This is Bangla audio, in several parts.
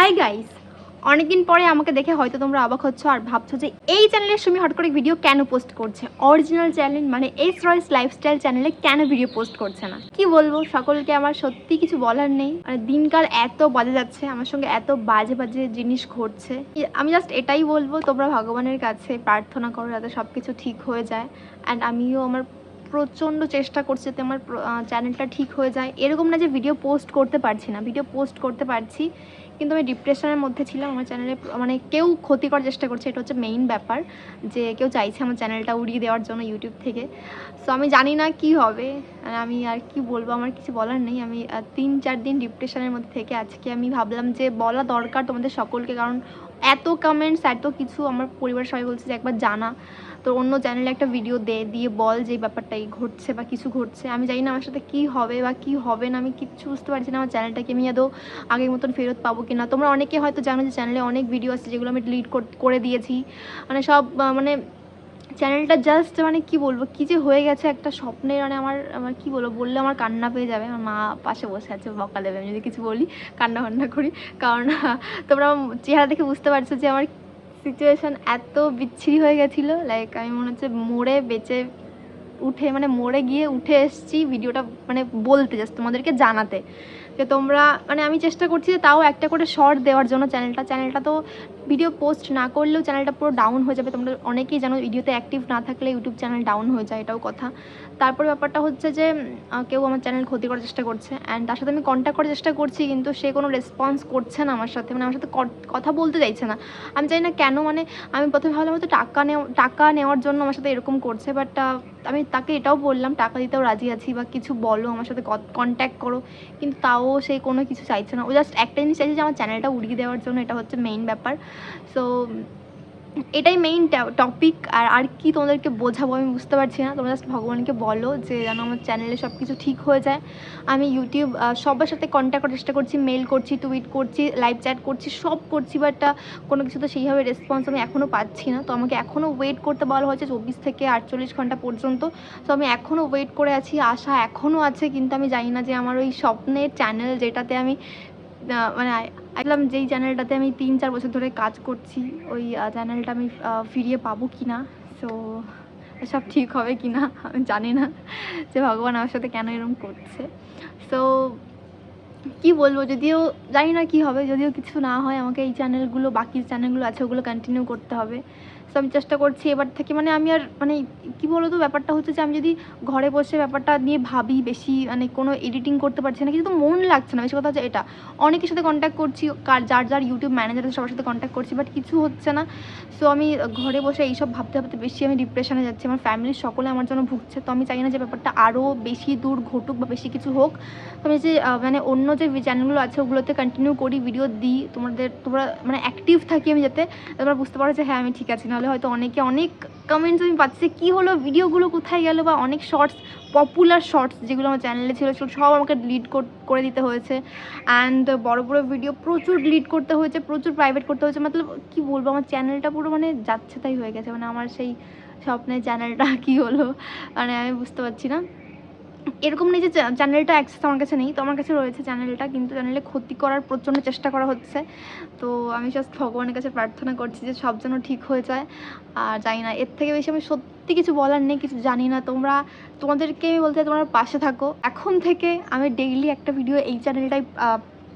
হাই গাইস অনেকদিন পরে আমাকে দেখে হয়তো তোমরা অবাক হচ্ছ আর ভাবছ যে এই চ্যানেলে সুমি হট করে ভিডিও কেন পোস্ট করছে? অরিজিনাল চ্যানেল মানে এস রয়েস লাইফস্টাইল চ্যানেলে কেন ভিডিও পোস্ট করছে না? কি বলব, সকলকে আমার সত্যি কিছু বলার নেই। মানে দিনকাল এত বাজে যাচ্ছে, আমার সঙ্গে এত বাজে বাজে জিনিস ঘটছে। আমি জাস্ট এটাই বলব, তোমরা ভগবানের কাছে প্রার্থনা করো যাতে সব কিছু ঠিক হয়ে যায়। অ্যান্ড আমিও আমার প্রচণ্ড চেষ্টা করছি যাতে আমার চ্যানেলটা ঠিক হয়ে যায়। এরকম না যে ভিডিও পোস্ট করতে পারছি না। ভিডিও পোস্ট করতে পারছি, কিন্তু আমি ডিপ্রেশনের মধ্যে ছিলাম। আমার চ্যানেলে মানে কেউ ক্ষতি করার চেষ্টা করছে, এটা হচ্ছে মেইন ব্যাপার যে কেউ চাইছে আমার চ্যানেলটা উড়িয়ে দেওয়ার জন্য ইউটিউব থেকে। সো আমি জানি না কি হবে। আর আমি আর কি বলব? আমার কিছু বলার নেই। আমি তিন চার দিন ডিপ্রেশনের মধ্যে থেকে আজকে আমি ভাবলাম যে বলা দরকার তোমাদের সকলকে। কারণ এত কমেন্টস এত কিছু আমার পরিবার সবাই বলছে যে একবার জানা। তো অন্য চ্যানেলে একটা ভিডিও দে, দিয়ে বল যে ব্যাপারটাই ঘটছে বা কিছু ঘটছে। আমি জানি না আমার সাথে কী হবে বা কী হবে না, আমি কিচ্ছু বুঝতে পারছি না। আমার চ্যানেলটাকে আমি আদৌ আগের মতন ফেরত পাবো কি না তোমরা অনেকে হয়তো জানো যে চ্যানেলে অনেক ভিডিও আছে যেগুলো আমি ডিলিট করে দিয়েছি। মানে সব মানে চ্যানেলটা জাস্ট মানে কি বলব, কি যে হয়ে গেছে একটা স্বপ্নের মানে আমার আমার কি বলব, বললে আমার কান্না পেয়ে যাবে, আমার মা পাশে বসে আছে, বকা দেবে, আমি যদি কিছু বলি কান্না ফান্না করি, কারণ, তোমরা চেহারা দেখে বুঝতে পারছ যে আমার সিচুয়েশান এত বিচ্ছিরি হয়ে গেছিল লাইক আমি মনে হচ্ছে মরে বেঁচে উঠে মানে মরে গিয়ে উঠে এসেছি ভিডিওটা মানে বলতে জাস্ট তোমাদেরকে জানাতে। যে তোমরা মানে আমি চেষ্টা করছি যে তাও একটা করে শর্ট দেওয়ার জন্য চ্যানেলটা চ্যানেলটা তো ভিডিও পোস্ট না করলেও চ্যানেলটা পুরো ডাউন হয়ে যাবে। তোমরা অনেকেই জানো ভিডিওতে অ্যাক্টিভ না থাকলে ইউটিউব চ্যানেল ডাউন হয়ে যায়, এটাও কথা। তারপর ব্যাপারটা হচ্ছে যে কেউ আমার চ্যানেল ক্ষতি করার চেষ্টা করছে। অ্যান্ড তার সাথে আমি কন্ট্যাক্ট করার চেষ্টা করছি, কিন্তু সে কোনো রেসপন্স করছে না আমার সাথে। মানে আমার সাথে কথা বলতে চাইছে না। আমি জানি না কেন মানে আমি প্রথমে ভাবলাম হয়তো টাকা নেওয়া, টাকা নেওয়ার জন্য আমার সাথে এরকম করছে বাট আমি তাকে এটাও বললাম, টাকা দিতেও রাজি আছি বা কিছু বলো, আমার সাথে কন্ট্যাক্ট করো। কিন্তু তাও সে কোনো কিছু চাইছে না। ও জাস্ট একটা জিনিস চাইছে যে আমার চ্যানেলটা উড়িয়ে দেওয়ার জন্য, এটা হচ্ছে মেইন ব্যাপার। সো এটাই মেইন টপিক আর আর কি তোমাদেরকে বোঝাবো আমি বুঝতে পারছি না। তোমরা জাস্ট ভগবানকে বলো যে যেন আমার চ্যানেলে সব কিছু ঠিক হয়ে যায়। আমি ইউটিউব সবার সাথে কন্ট্যাক্ট করার চেষ্টা করছি মেল করছি টুইট করছি লাইভ চ্যাট করছি, সব করছি বাট কোনো কিছু তো সেইভাবে রেসপন্স আমি এখনও পাচ্ছি না। তো আমাকে এখনও ওয়েট করতে বলা হয়েছে চব্বিশ থেকে আটচল্লিশ ঘণ্টা পর্যন্ত। তো আমি এখনও ওয়েট করে আছি, আশা এখনও আছে, কিন্তু আমি জানি না যে আমার ওই স্বপ্নের চ্যানেল যেটাতে আমি মানে একদম যেই চ্যানেলটাতে আমি তিন চার বছর ধরে কাজ করছি, ওই চ্যানেলটা আমি ফিরিয়ে পাবো কি না সো সব ঠিক হবে কি না আমি জানি না যে ভগবান আমার সাথে কেন এরকম করছে। সো কি বলব, যদিও জানি না কি হবে, যদিও কিছু না হয়, আমাকে এই চ্যানেলগুলো বাকি চ্যানেলগুলো আছে, ওগুলো কন্টিনিউ করতে হবে। সো আমি চেষ্টা করছি এবার থেকে মানে আমি আর মানে কি বলতো, ব্যাপারটা হচ্ছে যে আমি যদি ঘরে বসে ব্যাপারটা নিয়ে ভাবি বেশি মানে কোনো এডিটিং করতে পারছি না, কিন্তু মন লাগছে না। বেশি কথা হচ্ছে এটা, অনেকের সাথে কন্ট্যাক্ট করছি, কার, যার যার ইউটিউব ম্যানেজার আছে, সবার সাথে কন্ট্যাক্ট করছি বাট কিছু হচ্ছে না। সো আমি ঘরে বসে এইসব ভাবতে ভাবতে বেশি আমি ডিপ্রেশনে যাচ্ছি, আমার ফ্যামিলির সকলে আমার জন্য ভুগছে, তো আমি চাই না যে ব্যাপারটা আরও বেশি দূর ঘটুক বা বেশি কিছু হোক। তো আমি যে মানে অন্য যে চ্যানেলগুলো আছে, ওগুলোতে কন্টিনিউ করি ভিডিও দিই। তোমাদের, তোমরা মানে অ্যাক্টিভ থাকি আমি যাতে, তোমরা বুঝতে পারো যে হ্যাঁ আমি ঠিক আছি। নাহলে হয়তো অনেকে অনেক কমেন্টস আমি পাচ্ছি কী হলো? ভিডিওগুলো কোথায় গেলো? বা অনেক শর্টস পপুলার শর্টস যেগুলো আমার চ্যানেলে ছিল সব আমাকে ডিলিট করে দিতে হয়েছে। অ্যান্ড বড় বড় ভিডিও প্রচুর ডিলিট করতে হয়েছে, প্রচুর প্রাইভেট করতে হয়েছে। মতলব কী বলব, আমার চ্যানেলটা পুরো মানে যাচ্ছে তাই হয়ে গেছে। মানে আমার সেই স্বপ্নের চ্যানেলটা কী হলো? মানে আমি বুঝতে পারছি না। এরকম নেই যে চ্যানেলটা অ্যাক্সেস আমার কাছে নেই। তো আমার কাছে রয়েছে চ্যানেলটা কিন্তু চ্যানেলে ক্ষতি করার প্রচণ্ড চেষ্টা করা হচ্ছে। তো আমি জাস্ট ভগবানের কাছে প্রার্থনা করছি যে সব যেন ঠিক হয়ে যায়। আর জানি না, এর থেকে বেশি আমি সত্যি কিছু বলার নেই, কিছু জানি না। তোমরা তোমাদেরকে বলতে তোমরা পাশে থাকো। এখন থেকে আমি ডেইলি একটা ভিডিও এই চ্যানেলটাই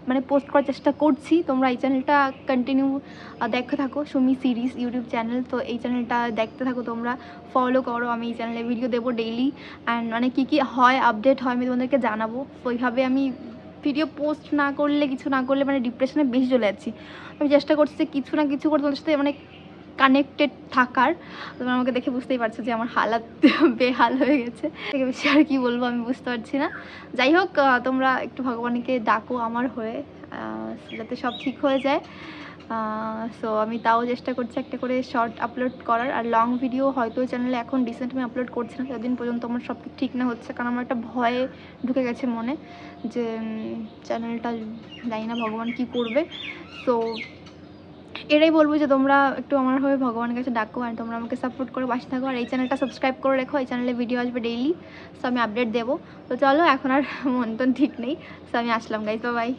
মানে পোস্ট করার চেষ্টা করছি। তোমরা এই চ্যানেলটা কন্টিনিউ দেখতে থাকো। সুমি সিরিজ ইউটিউব চ্যানেল তো এই চ্যানেলটা দেখতে থাকো তোমরা। ফলো করো, আমি এই চ্যানেলে ভিডিও দেবো ডেইলি অ্যান্ড মানে কী কী হয় আপডেট হয়, আমি তোমাদেরকে জানাব। তো ওইভাবে আমি ভিডিও পোস্ট না করলে, কিছু না করলে মানে ডিপ্রেশনে বেশি চলে যাচ্ছি। আমি চেষ্টা করছি কিছু না কিছু করে তোমাদের সাথে মানে কানেক্টেড থাকার তোমরা আমাকে দেখে বুঝতেই পারছ যে আমার হালাত বেহাল হয়ে গেছে। থেকে বেশি আর কি বলব আমি বুঝতে পারছি না। যাই হোক তোমরা একটু ভগবানকে ডাকো আমার হয়ে যাতে সব ঠিক হয়ে যায়। সো আমি তাও চেষ্টা করছি একটা করে শর্ট আপলোড করার। আর লং ভিডিও হয়তো চ্যানেলে এখন রিসেন্ট আমি আপলোড করছি না, যতদিন পর্যন্ত আমার সব ঠিক না হচ্ছে। কারণ আমার একটা ভয়ে ঢুকে গেছে মনে, যে চ্যানেলটা জানি না ভগবান কি করবে। সো এটাই বলব যে তোমরা একটু আমার হয়ে ভগবানের কাছে ডাকো আর তোমরা আমাকে সাপোর্ট করে, পাশে থাকো। আর এই চ্যানেলটা সাবস্ক্রাইব করে রেখো, এই চ্যানেলে ভিডিও আসবে ডেইলি সো আমি আপডেট দেবো। তো চলো, এখন আর মন ঠিক নেই সো আমি আসলাম গাইজ বাই